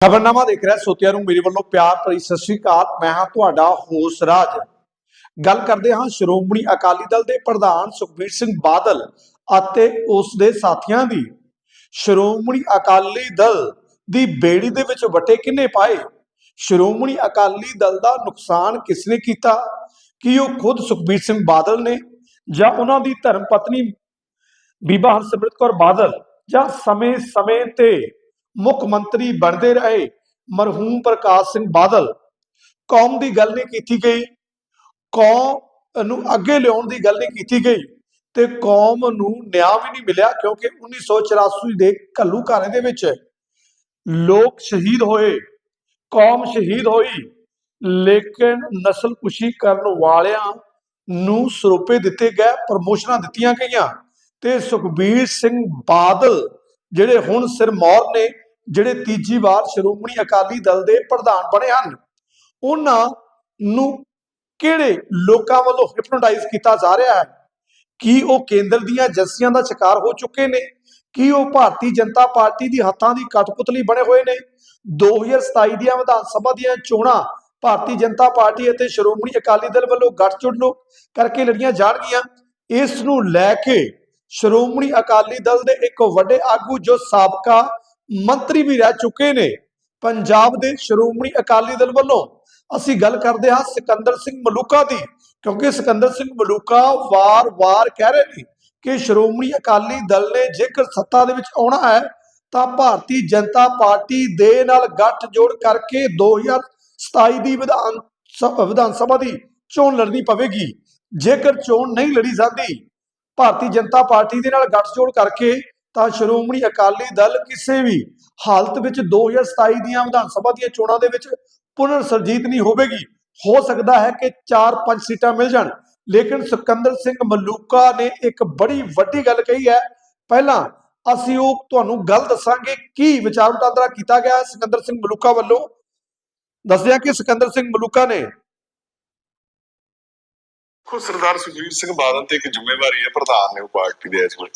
ਖਬਰਨਾਮਾ ਦੇਖ ਰਿਹਾ ਸੋਤਿਆਂ ਨੂੰ ਮੇਰੇ ਵੱਲੋਂ ਪਿਆਰ ਭਰੀ ਸਤਿ ਸ਼੍ਰੀ ਅਕਾਲ। ਮੈਂ ਹਾਂ ਤੁਹਾਡਾ ਹੋਸ ਰਾਜ। ਗੱਲ ਕਰਦੇ ਹਾਂ ਸ਼੍ਰੋਮਣੀ ਅਕਾਲੀ ਦਲ ਦੇ ਪ੍ਰਧਾਨ ਸੁਖਬੀਰ ਸਿੰਘ ਬਾਦਲ ਅਤੇ ਉਸ ਦੇ ਸਾਥੀਆਂ ਦੀ। ਸ਼੍ਰੋਮਣੀ ਅਕਾਲੀ ਦਲ ਦੀ ਬੇੜੀ ਦੇ ਵਿੱਚ ਵਟੇ ਕਿੰਨੇ ਪਾਏ? ਸ਼੍ਰੋਮਣੀ ਅਕਾਲੀ ਦਲ ਦਾ ਨੁਕਸਾਨ ਕਿਸ ਨੇ ਕੀਤਾ? ਕਿ ਉਹ ਖੁਦ ਸੁਖਬੀਰ ਸਿੰਘ ਬਾਦਲ ਨੇ ਜਾਂ ਉਹਨਾਂ ਦੀ ਧਰਮ ਪਤਨੀ ਬੀਬਾ ਹਰਸਿਮਰਤ ਕੌਰ ਬਾਦਲ ਜਾਂ ਸਮੇਂ-ਸਮੇਂ ਤੇ ਮੁੱਖ ਮੰਤਰੀ ਬਣਦੇ ਰਹੇ। ਮਰਹੂਮ ਪ੍ਰਕਾਸ਼ ਸਿੰਘ ਬਾਦਲ ਕੌਮ ਦੀ ਗੱਲ ਨਹੀਂ ਕੀਤੀ ਗਈ। ਕੌਮ ਨੂੰ ਅੱਗੇ ਲਿਆਉਣ ਦੀ ਗੱਲ ਨਹੀਂ ਕੀਤੀ ਗਈ ਤੇ ਕੌਮ ਨੂੰ ਨਿਆਂ ਵੀ ਨਹੀਂ ਮਿਲਿਆ ਕਿਉਂਕਿ 1984 ਦੇ ਘੱਲੂ ਘਾਣੇ ਦੇ ਵਿੱਚ ਲੋਕ ਸ਼ਹੀਦ ਹੋਏ। ਕੌਮ ਸ਼ਹੀਦ ਹੋਈ। ਲੇਕਿਨ ਨਸਲ ਕੁਸ਼ੀ ਕਰਨ ਵਾਲਿਆਂ ਨੂੰ ਸਰੋਪੇ ਦਿੱਤੇ ਗਏ, ਪ੍ਰਮੋਸ਼ਨਾਂ ਦਿੱਤੀਆਂ ਗਈਆਂ ਤੇ ਸੁਖਬੀਰ ਸਿੰਘ ਬਾਦਲ ਜਿਹੜੇ ਹੁਣ ਸਿਰਮੌਰ ਨੇ, ਜਿਹੜੇ ਤੀਜੀ ਵਾਰ ਸ਼੍ਰੋਮਣੀ ਅਕਾਲੀ ਦਲ ਦੇ ਪ੍ਰਧਾਨ ਬਣੇ ਹਨ, ਉਹਨਾਂ ਨੂੰ ਕਿਹੜੇ ਲੋਕਾਂ ਵੱਲੋਂ ਹਿਪਨੋਟਾਈਜ਼ ਕੀਤਾ ਜਾ ਰਿਹਾ ਹੈ? ਕੀ ਉਹ ਕੇਂਦਰ ਦੀਆਂ ਏਜੰਸੀਆਂ ਦਾ ਸ਼ਿਕਾਰ ਹੋ ਚੁੱਕੇ ਨੇ? ਕੀ ਉਹ ਭਾਰਤੀ ਜਨਤਾ ਪਾਰਟੀ ਦੀ ਹੱਥਾਂ ਦੀ ਕਠਪੁਤਲੀ ਬਣੇ ਹੋਏ ਨੇ? 2027 ਦੀਆਂ ਵਿਧਾਨ ਸਭਾ ਦੀਆਂ ਚੋਣਾਂ ਭਾਰਤੀ ਜਨਤਾ ਪਾਰਟੀ ਅਤੇ ਸ਼੍ਰੋਮਣੀ ਅਕਾਲੀ ਦਲ ਵੱਲੋਂ ਗੱਠਜੋੜ ਕਰਕੇ ਲੜੀਆਂ ਜਾਣਗੀਆਂ। ਇਸ ਨੂੰ ਲੈ ਕੇ ਸ਼੍ਰੋਮਣੀ ਅਕਾਲੀ ਦਲ ਦੇ ਇੱਕ ਵੱਡੇ ਆਗੂ ਜੋ ਸਾਬਕਾ ਮੰਤਰੀ ਵੀ ਰਹਿ ਚੁੱਕੇ ਨੇ, ਪੰਜਾਬ ਦੇ ਸ਼੍ਰੋਮਣੀ ਅਕਾਲੀ ਦਲ ਵੱਲੋਂ ਅਸੀਂ ਗੱਲ ਕਰਦੇ ਹਾਂ ਸਿਕੰਦਰ ਸਿੰਘ ਮਲੂਕਾ ਦੀ, ਕਿਉਂਕਿ ਸਿਕੰਦਰ ਸਿੰਘ ਮਲੂਕਾ ਵਾਰ-ਵਾਰ ਕਹਿ ਰਹੇ ਨੇ ਕਿ ਸ਼੍ਰੋਮਣੀ ਅਕਾਲੀ ਦਲ ਨੇ ਜੇਕਰ ਸੱਤਾ ਦੇ ਵਿੱਚ ਆਉਣਾ ਹੈ, ਤਾਂ ਭਾਰਤੀ ਜਨਤਾ ਪਾਰਟੀ ਦੇ ਨਾਲ ਗੱਠ ਜੋੜ ਕਰਕੇ 2027 ਦੀ ਵਿਧਾਨ ਸ- ਵਿਧਾਨ ਸਭਾ ਦੀ ਚੋਣ ਲੜਨੀ ਪਵੇਗੀ। ਜੇਕਰ ਚੋਣ ਨਹੀਂ ਲੜੀ ਜਾਂਦੀ ਭਾਰਤੀ ਜਨਤਾ ਪਾਰਟੀ ਦੇ ਨਾਲ ਗੱਠਜੋੜ ਕਰਕੇ ਤਾਂ ਸ਼੍ਰੋਮਣੀ ਅਕਾਲੀ ਦਲ ਕਿਸੇ ਵੀ ਹਾਲਤ ਵਿੱਚ 2027 ਦੀਆਂ ਵਿਧਾਨ ਸਭਾ ਦੀਆਂ ਚੋਣਾਂ ਦੇ ਵਿੱਚ ਪੁਨਰ ਸਰਜੀਤ ਨਹੀਂ ਹੋਵੇਗੀ। ਹੋ ਸਕਦਾ ਹੈ ਕਿ 4-5 ਸੀਟਾਂ ਮਿਲ ਜਾਣ। ਲੇਕਿਨ ਸਿਕੰਦਰ ਸਿੰਘ ਮਲੂਕਾ ਨੇ ਇੱਕ ਬੜੀ ਵੱਡੀ ਗੱਲ ਕਹੀ ਹੈ। ਪਹਿਲਾਂ ਅਸੀਂ ਉਹ ਤੁਹਾਨੂੰ ਗੱਲ ਦੱਸਾਂਗੇ ਕੀ ਵਿਚਾਰ ਵਟਾਂਦਰਾ ਕੀਤਾ ਗਿਆ ਸਿਕੰਦਰ ਸਿੰਘ ਮਲੂਕਾ ਵੱਲੋਂ। ਦੱਸਿਆ ਕਿ ਸਿਕੰਦਰ ਸਿੰਘ ਮਲੂਕਾ ਨੇ ਦੇਖੋ, ਸਰਦਾਰ ਸੁਖਬੀਰ ਸਿੰਘ ਬਾਦਲ ਤੇ ਇੱਕ ਜ਼ਿੰਮੇਵਾਰੀ ਹੈ, ਪ੍ਰਧਾਨ ਨੇ ਉਹ ਪਾਰਟੀ ਦੇ ਇਸ ਵੇਲੇ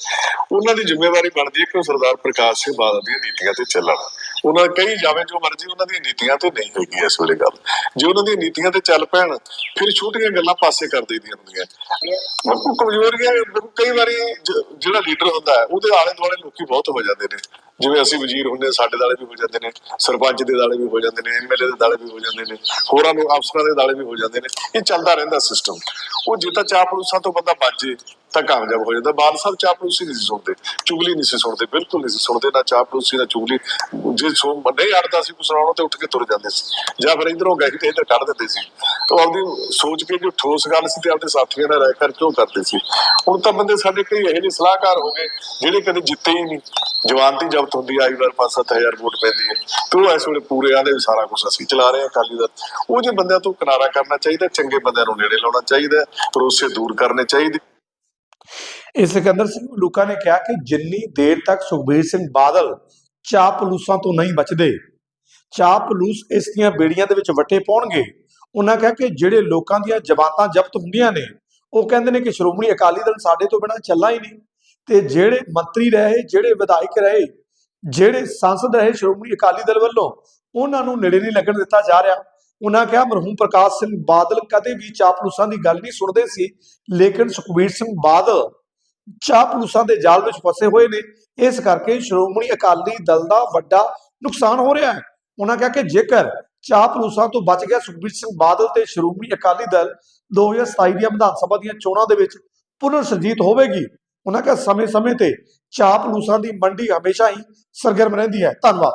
ਉਹਨਾਂ ਦੀ ਜ਼ਿੰਮੇਵਾਰੀ ਬਣਦੀ ਹੈ ਕਿ ਉਹ ਸਰਦਾਰ ਪ੍ਰਕਾਸ਼ ਸਿੰਘ ਬਾਦਲ ਦੀਆਂ ਨੀਤੀਆਂ ਤੇ ਚੱਲਣ। ਉਹਨਾਂ ਕਹੀ ਜਾਵੇ, ਜੋ ਮਰਜ਼ੀ ਉਹਨਾਂ ਦੀਆਂ ਨੀਤੀਆਂ ਤੇ ਨਹੀਂ ਹੈਗੀ ਇਸ ਵੇਲੇ ਗੱਲ। ਜੇ ਉਹਨਾਂ ਦੀਆਂ ਨੀਤੀਆਂ ਤੇ ਚੱਲ ਪੈਣ, ਫਿਰ ਛੋਟੀਆਂ ਗੱਲਾਂ ਪਾਸੇ ਕਰ ਦੇਈਦੀਆਂ ਹੁੰਦੀਆਂ। ਉਹ ਕਮਜ਼ੋਰੀਆਂ ਕਈ ਵਾਰੀ ਜਿਹੜਾ ਲੀਡਰ ਹੁੰਦਾ ਹੈ, ਉਹਦੇ ਆਲੇ ਦੁਆਲੇ ਲੋਕੀ ਬਹੁਤ ਹੋ ਜਾਂਦੇ ਨੇ। ਜਿਵੇਂ ਅਸੀਂ ਵਜ਼ੀਰ ਹੁੰਦੇ ਸਾਡੇ ਦਾਲੇ ਵੀ ਹੋ ਜਾਂਦੇ ਨੇ, ਸਰਪੰਚ ਦੇ ਦਾਲੇ ਵੀ ਹੋ ਜਾਂਦੇ ਨੇ ਐਮਐਲਏ ਦੇ ਦਾਲੇ ਵੀ ਹੋ ਜਾਂਦੇ ਨੇ, ਹੋਰਾਂ ਨੂੰ ਅਫਸਰਾਂ ਦੇ ਦਾਲੇ ਵੀ ਹੋ ਜਾਂਦੇ ਨੇ, ਇਹ ਚੱਲਦਾ ਰਹਿੰਦਾ ਸਿਸਟਮ ਉਹ ਜੇ ਤਾਂ ਚਾਹ ਪਲੂਸਾਂ ਤੋਂ ਬੰਦਾ ਬਚ ਜੇ ਤਾਂ ਕਾਮਯਾਬ ਹੋ ਜਾਂਦਾ। ਬਾਦ ਸਾਹਿਬ ਚਾਪਲੂਸੀ ਨਹੀਂ ਸੁਣਦੇ। ਚੁਗਲੀ ਨਹੀਂ ਸੁਣਦੇ, ਬਿਲਕੁਲ ਨਹੀਂ ਸੀ ਸੁਣਦੇ। ਨਾ ਚਾਪਲੂਸੀ ਨਾ ਚੁਗਲੀ। ਜੇ ਸੋ ਨਹੀਂ ਅੜਦਾ ਸੀ ਕੁਛ ਤੇ ਉੱਠ ਕੇ ਤੁਰ ਜਾਂਦੇ ਸੀ। ਜਾਂ ਫਿਰ ਇਧਰੋਂ ਗਏ ਤੇ ਇੱਧਰ ਕੱਢ ਦਿੰਦੇ ਸੀ। ਉਹ ਆਪਦੀ ਸੋਚ ਕੇ ਜੋ ਠੋਸ ਗੱਲ ਸੀ ਤੇ ਆਪਦੇ ਸਾਥੀਆਂ ਨਾਲ ਰਹਿ ਕਰਕੇ ਉਹ ਕਰਦੇ ਸੀ। ਹੁਣ ਤਾਂ ਬੰਦੇ ਸਾਡੇ ਕਈ ਇਹੋ ਜਿਹੇ ਸਲਾਹਕਾਰ ਹੋ ਗਏ, ਜਿਹੜੇ ਕਦੇ ਜਿੱਤੇ ਹੀ ਨਹੀਂ। ਜਵਾਨ ਦੀ ਜ਼ਬਤ ਹੁੰਦੀ ਆਈ ਵਾਰ 5-7000 ਵੋਟ ਪੈਂਦੀ ਹੈ। ਤੇ ਉਹ ਇਸ ਵੇਲੇ ਪੂਰੇ ਆਦੇ ਸਾਰਾ ਕੁਝ ਅਸੀਂ ਚਲਾ ਰਹੇ ਹਾਂ, ਅਕਾਲੀ ਦਲ। ਉਹ ਜੇ ਬੰਦਿਆਂ ਤੋਂ ਕਿਨਾਰਾ ਕਰਨਾ ਚਾਹੀਦਾ, ਚੰਗੇ ਬੰਦਿਆਂ ਨੂੰ ਨੇੜੇ ਲਾਉਣਾ ਚਾਹੀਦਾ, ਭਰੋਸੇ ਦੂਰ ਕਰਨੇ ਚਾਹੀਦੇ। ਇਹ ਸਿਕੰਦਰ ਸਿੰਘ ਮਲੂਕਾ ਨੇ ਕਿਹਾ ਕਿ ਜਿੰਨੀ ਦੇਰ ਤੱਕ ਸੁਖਬੀਰ ਸਿੰਘ ਬਾਦਲ ਚਾਪਲੂਸਾਂ ਤੋਂ ਨਹੀਂ ਬਚਦੇ ਚਾਪਲੂਸ ਇਸ ਦੀਆਂ ਬੇੜੀਆਂ ਦੇ ਵਿੱਚ ਵੱਟੇ ਪਾਉਣਗੇ, ਉਹਨਾਂ ਕਿਹਾ ਕਿ ਜਿਹੜੇ ਲੋਕਾਂ ਦੀਆਂ ਜਮਾਤਾਂ ਜ਼ਬਤ ਹੁੰਦੀਆਂ ਨੇ, ਉਹ ਕਹਿੰਦੇ ਨੇ ਕਿ ਸ਼੍ਰੋਮਣੀ ਅਕਾਲੀ ਦਲ ਸਾਡੇ ਤੋਂ ਬਿਨਾਂ ਚੱਲਣਾ ਹੀ ਨਹੀਂ, ਤੇ ਜਿਹੜੇ ਮੰਤਰੀ ਰਹੇ, ਜਿਹੜੇ ਵਿਧਾਇਕ ਰਹੇ, ਜਿਹੜੇ ਸੰਸਦ ਰਹੇ ਸ਼੍ਰੋਮਣੀ ਅਕਾਲੀ ਦਲ ਵੱਲੋਂ, ਉਹਨਾਂ ਨੂੰ ਨੇੜੇ ਨਹੀਂ ਲੱਗਣ ਦਿੱਤਾ ਜਾ ਰਿਹਾ। ਉਹਨਾਂ ਕਿਹਾ, ਮਰਹੂਮ ਪ੍ਰਕਾਸ਼ ਸਿੰਘ ਬਾਦਲ ਕਦੇ ਵੀ ਚਾਪਲੂਸਾਂ ਦੀ ਗੱਲ ਨਹੀਂ ਸੁਣਦੇ ਸੀ, ਲੇਕਿਨ ਸੁਖਬੀਰ ਸਿੰਘ ਬਾਦਲ ਚਾਪਲੂਸਾਂ ਦੇ ਜਾਲ ਵਿੱਚ ਫਸੇ ਹੋਏ ਨੇ। ਇਸ ਕਰਕੇ ਸ਼੍ਰੋਮਣੀ ਅਕਾਲੀ ਦਲ ਦਾ ਵੱਡਾ ਨੁਕਸਾਨ ਹੋ ਰਿਹਾ ਹੈ। ਉਹਨਾਂ ਕਿਹਾ ਕਿ ਜੇਕਰ ਚਾਪਲੂਸਾਂ ਤੋਂ ਬਚ ਗਿਆ ਸੁਖਬੀਰ ਸਿੰਘ ਬਾਦਲ ਤੇ ਸ਼੍ਰੋਮਣੀ ਅਕਾਲੀ ਦਲ 2027 ਦੀਆਂ ਵਿਧਾਨ ਸਭਾ ਦੀਆਂ ਚੋਣਾਂ ਦੇ ਵਿੱਚ ਪੁਨਰ ਸਰਜੀਤ ਹੋਵੇਗੀ। ਉਹਨਾਂ ਕਿਹਾ, ਸਮੇਂ-ਸਮੇਂ ਤੇ ਚਾਪਲੂਸਾਂ ਦੀ ਮੰਡੀ ਹਮੇਸ਼ਾ ਹੀ ਸਰਗਰਮ ਰਹਿੰਦੀ ਹੈ। ਧੰਨਵਾਦ।